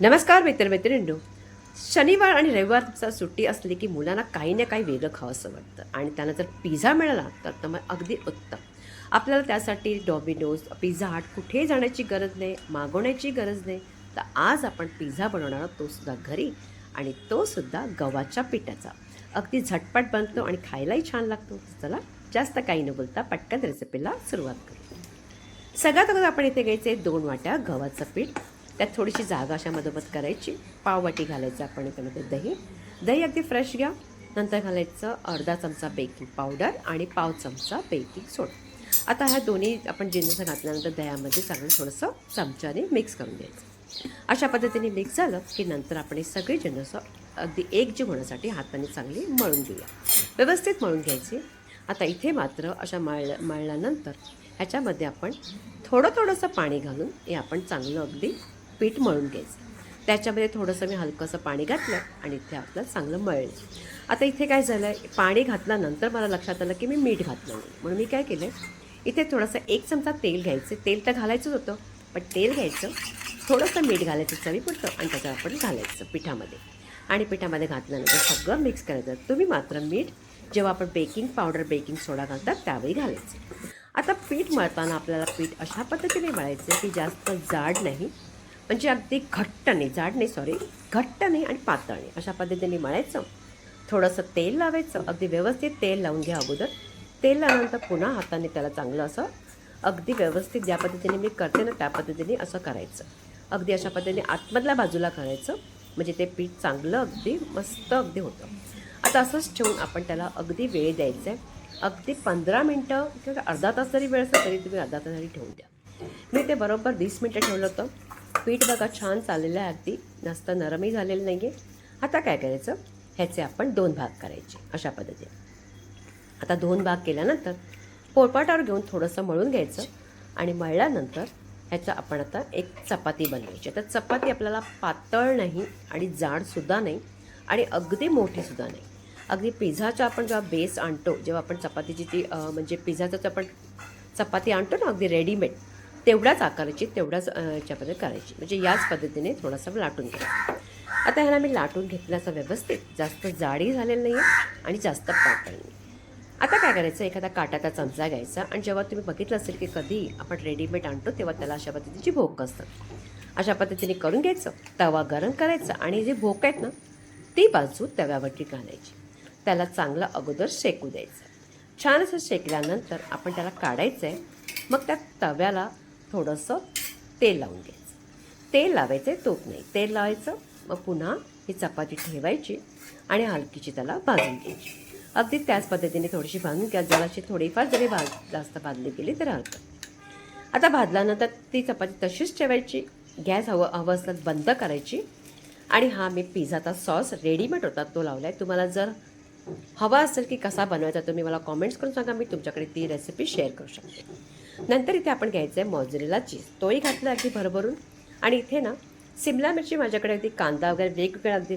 नमस्कार मित्रमैत्रिणींनो. शनिवार आणि रविवारचा सुट्टी असली की मुलांना काही ना काही वेगळं खावंसं वाटतं आणि त्यांना जर पिझ्झा मिळाला तर तर मग अगदी उत्तम. आपल्याला त्यासाठी डॉमिनोज पिझ्झा हट कुठे जाण्याची गरज नाही मागवण्याची गरज नाही. तर आज आपण पिझ्झा बनवणार आहोत तो सुद्धा घरी आणि तो सुद्धा गव्हाच्या पिठाचा. अगदी झटपट बनतो आणि खायलाही छान लागतो. चला जास्त काही न बोलता पटकन रेसिपीला सुरुवात करू. सगळ्यात अगोदर आपण इथे घ्यायचे दोन वाट्या गव्हाचं पीठ. त्यात थोडीशी जागा अशा मधोमध करायची. पाववाटी घालायचं आपण त्यामध्ये दही. दही अगदी फ्रेश घ्या. नंतर घालायचं अर्धा चमचा बेकिंग पावडर आणि पाव चमचा बेकिंग सोडा आता ह्या दोन्ही आपण जिन्नस घातल्यानंतर दह्यामध्ये चांगलं थोडंसं चमच्याने मिक्स करून द्यायचं अशा पद्धतीने मिक्स झालं की नंतर आपण हे सगळे जिन्नस अगदी एकजीव होण्यासाठी हाताने चांगली मळून घेऊया. व्यवस्थित मळून घ्यायची. आता इथे मात्र अशा मळ मळल्यानंतर ह्याच्यामध्ये आपण थोडं थोडंसं पाणी घालून हे आपण चांगलं अगदी पीठ मळून घ्यायचं. त्याच्यामध्ये थोडंसं मी हलकंसं पाणी घातलं आणि इथे आपलं चांगलं मळलं. आता इथे काय झालं आहे पाणी घातल्यानंतर मला लक्षात आलं की मी मीठ घातलं नाही. म्हणून मी काय केलं इथे थोडंसं एक चमचा तेल घ्यायचं. तेल तर घालायचंच होतं पण तेल घ्यायचं थोडंसं मीठ घालायचं चवीपुरतं आणि त्याच्यावर आपण घालायचं पिठामध्ये. आणि पिठामध्ये घातल्यानंतर सगळं मिक्स करायचं. तुम्ही मात्र मीठ जेव्हा आपण बेकिंग पावडर बेकिंग सोडा घालतात त्यावेळी घालायचं. आता पीठ मळताना आपल्याला पीठ अशा पद्धतीने मळायचं की जास्त जाड नाही म्हणजे अगदी घट्ट नाही जाड नाही सॉरी घट्ट नाही आणि पातळ नाही अशा पद्धतीने मळायचं. थोडंसं तेल लावायचं. अगदी व्यवस्थित तेल लावून घ्या अगोदर. तेल लावल्यानंतर पुन्हा हाताने त्याला चांगलं असं अगदी व्यवस्थित ज्या पद्धतीने मी करते ना त्या पद्धतीने असं करायचं. अगदी अशा पद्धतीने आतमधल्या बाजूला करायचं. म्हणजे ते पीठ चांगलं अगदी मस्त अगदी होतं. आता असंच ठेवून आपण त्याला अगदी वेळ द्यायचा आहे. अगदी पंधरा मिनटं किंवा अर्धा तास जरी वेळ असेल तरी तुम्ही अर्धा तास जरी ठेवून द्या. मी ते बरोबर वीस मिनटं ठेवलं होतं. पीठ बघा छान चाललेलं आहे अगदी. जास्त नरमही झालेलं नाही आहे आता काय करायचं? ह्याचे आपण दोन भाग करायचे अशा पद्धतीने. आता दोन भाग केल्यानंतर पोळपाटावर घेऊन थोडंसं मळून घ्यायचं आणि मळल्यानंतर ह्याचं आपण आता एक चपाती बनवायची. तर चपाती आपल्याला पातळ नाही आणि जाडसुद्धा नाही आणि अगदी मोठीसुद्धा नाही. अगदी पिझ्झाचा आपण जेव्हा बेस आणतो जेव्हा आपण चपातीची ती म्हणजे पिझ्झाचं आपण चपाती आणतो ना अगदी रेडीमेड तेवढ्याच आकाराची तेवढ्याच याच्यामध्ये करायची. म्हणजे याच पद्धतीने थोडासा लाटून घ्यायचं आता ह्याला मी लाटून घेतल्याचा व्यवस्थित जास्त जाडी झालेलं नाही आहे आणि जास्त पातळ नाही. आता काय करायचं? एखादा काटाचा चमचा घ्यायचा आणि जेव्हा तुम्ही बघितलं असेल की कधी आपण रेडीमेड आणतो तेव्हा त्याला अशा पद्धतीची भोक असतात. अशा पद्धतीने करून घ्यायचं तवा गरम करायचा आणि जे भोक आहेत ना ती बाजू तव्यावरती घालायची. त्याला चांगलं अगोदर शेकू द्यायचं. छान असं शेकल्यानंतर आपण त्याला काढायचं आहे मग त्या तव्याला थोडंसं तेल लावून घ्यायचं. तेल लावायचं आहे तूप नाही. तेल लावायचं मग पुन्हा ही चपाती ठेवायची आणि हलकीची त्याला भाजून घ्यायची. अगदी त्याच पद्धतीने थोडीशी भाजून घ्या. जराशी थोडीफार जरी भाज जास्त भाजली गेली तर हरकत आता भाजल्यानंतर ती चपाती तशीच ठेवायची. गॅस हवं हवं असलं बंद करायची. आणि हा मी पिझ्झाचा सॉस रेडीमेड होता तो लावला आहे तुम्हाला जर हवा असेल की कसा बनवायचा तुम्ही मला कॉमेंट्स करून सांगा. मी तुमच्याकडे ती रेसिपी शेअर करू शकते. नंतर इथे आपण घ्यायचं आहे मॉझरेला चीज तोही घातला अगदी भरभरून. आणि इथे ना सिमला मिरची माझ्याकडे अगदी कांदा वगैरे वेगवेगळ्या अगदी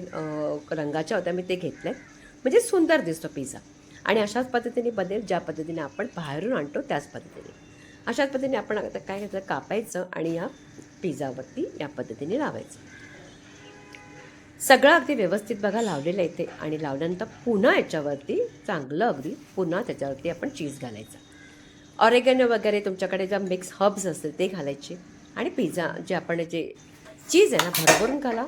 रंगाच्या होत्या मी ते घेतले म्हणजे सुंदर दिसतो पिझ्झा आणि अशाच पद्धतीने बनेल ज्या पद्धतीने आपण बाहेरून आणतो त्याच पद्धतीने. अशाच पद्धतीने आपण आता काय घ्यायचं कापायचं आणि या पिझ्झावरती या पद्धतीने लावायचं. सगळं अगदी व्यवस्थित बघा लावलेलं आहे इथे. आणि लावल्यानंतर पुन्हा याच्यावरती चांगलं अगदी पुन्हा त्याच्यावरती आपण चीज घालायचं. ऑरेगॅनो वगैरे तुमच्याकडे ज्या मिक्स हर्ब्स असतील ते घालायचे. आणि पिझ्झा जे आपण जे चीज आहे ना भरभरून घाला.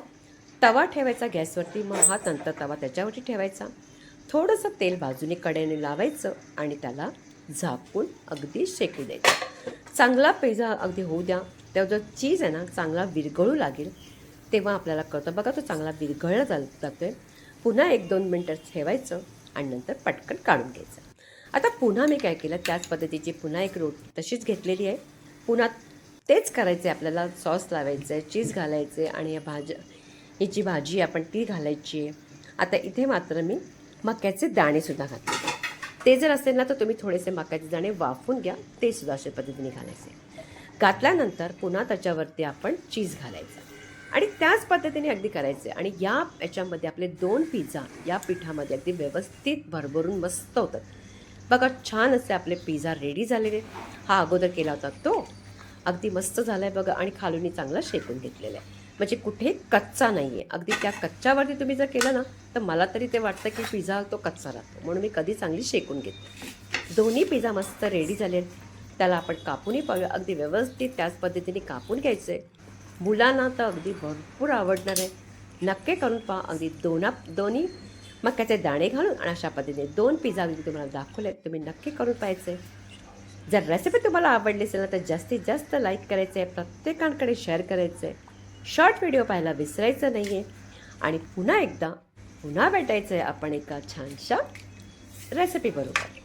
तवा ठेवायचा गॅसवरती मग हा नंतर तवा त्याच्यावरती ठेवायचा. थोडंसं तेल बाजूने कड्याने लावायचं आणि त्याला झाकून अगदी शेकू द्यायचं. चांगला पिझ्झा अगदी होऊ द्या. तेव्हा जो चीज आहे ना चांगला विरघळू लागेल. तेव्हा आपल्याला कळतं. बघा तो चांगला विरघळला जातो आहे पुन्हा एक दोन मिनटं ठेवायचं आणि नंतर पटकन काढून घ्यायचं. आता पुन्हा मी काय केलं त्याच पद्धतीची पुन्हा एक रोटी तशीच घेतलेली आहे. पुन्हा तेच करायचं आहे आपल्याला सॉस लावायचं आहे चीज घालायचं आहे आणि या भाज्या ही जी भाजी आपण ती घालायची आहे. आता इथे मात्र मी मक्याचे दाणेसुद्धा घातले. ते जर असेल ना तर तुम्ही थोडेसे मक्याचे दाणे वाफून घ्या. ते सुद्धा अशा पद्धतीने घालायचे. घातल्यानंतर पुन्हा त्याच्यावरती आपण चीज घालायचं. आणि त्याच पद्धतीने अगदी करायचे. आणि या याच्यामध्ये आपले दोन पिझ्झा या पिठामध्ये अगदी व्यवस्थित भरभरून मस्त होतात. बघा छान असे आपले पिझ्झा रेडी झालेले. हा अगोदर केला होता तो. अगदी मस्त झाला आहे बघा आणि खालूनी चांगला शेकून घेतलेला आहे. म्हणजे कुठे कच्चा नाही आहे अगदी त्या कच्च्यावरती तुम्ही जर केलं ना तर मला तरी ते वाटतं की पिझ्झा तो कच्चा राहतो. म्हणून मी कधी चांगली शेकून घेते दोन्ही पिझ्झा मस्त रेडी झाले त्याला आपण कापूनही पाहूया. अगदी व्यवस्थित त्याच पद्धतीने कापून घ्यायचं आहे मुलांना तर अगदी भरपूर आवडणार आहे. नक्की करून पहा. अगदी दोना दोन्ही मक्याचे दाणे घालून आणि अशा पद्धतीने दोन पिझ्झा मी तुम्हाला दाखवले तुम्ही नक्की करून पाहायचे. जर रेसिपी तुम्हाला आवडली असेल ना तर जास्तीत जास्त लाईक करायचं आहे प्रत्येकांकडे शेअर करायचं. आहे शॉर्ट व्हिडिओ पाहायला विसरायचं नाही आहे आणि पुन्हा एकदा पुन्हा भेटायचं आहे आपण एका छानशा रेसिपी बरोबर.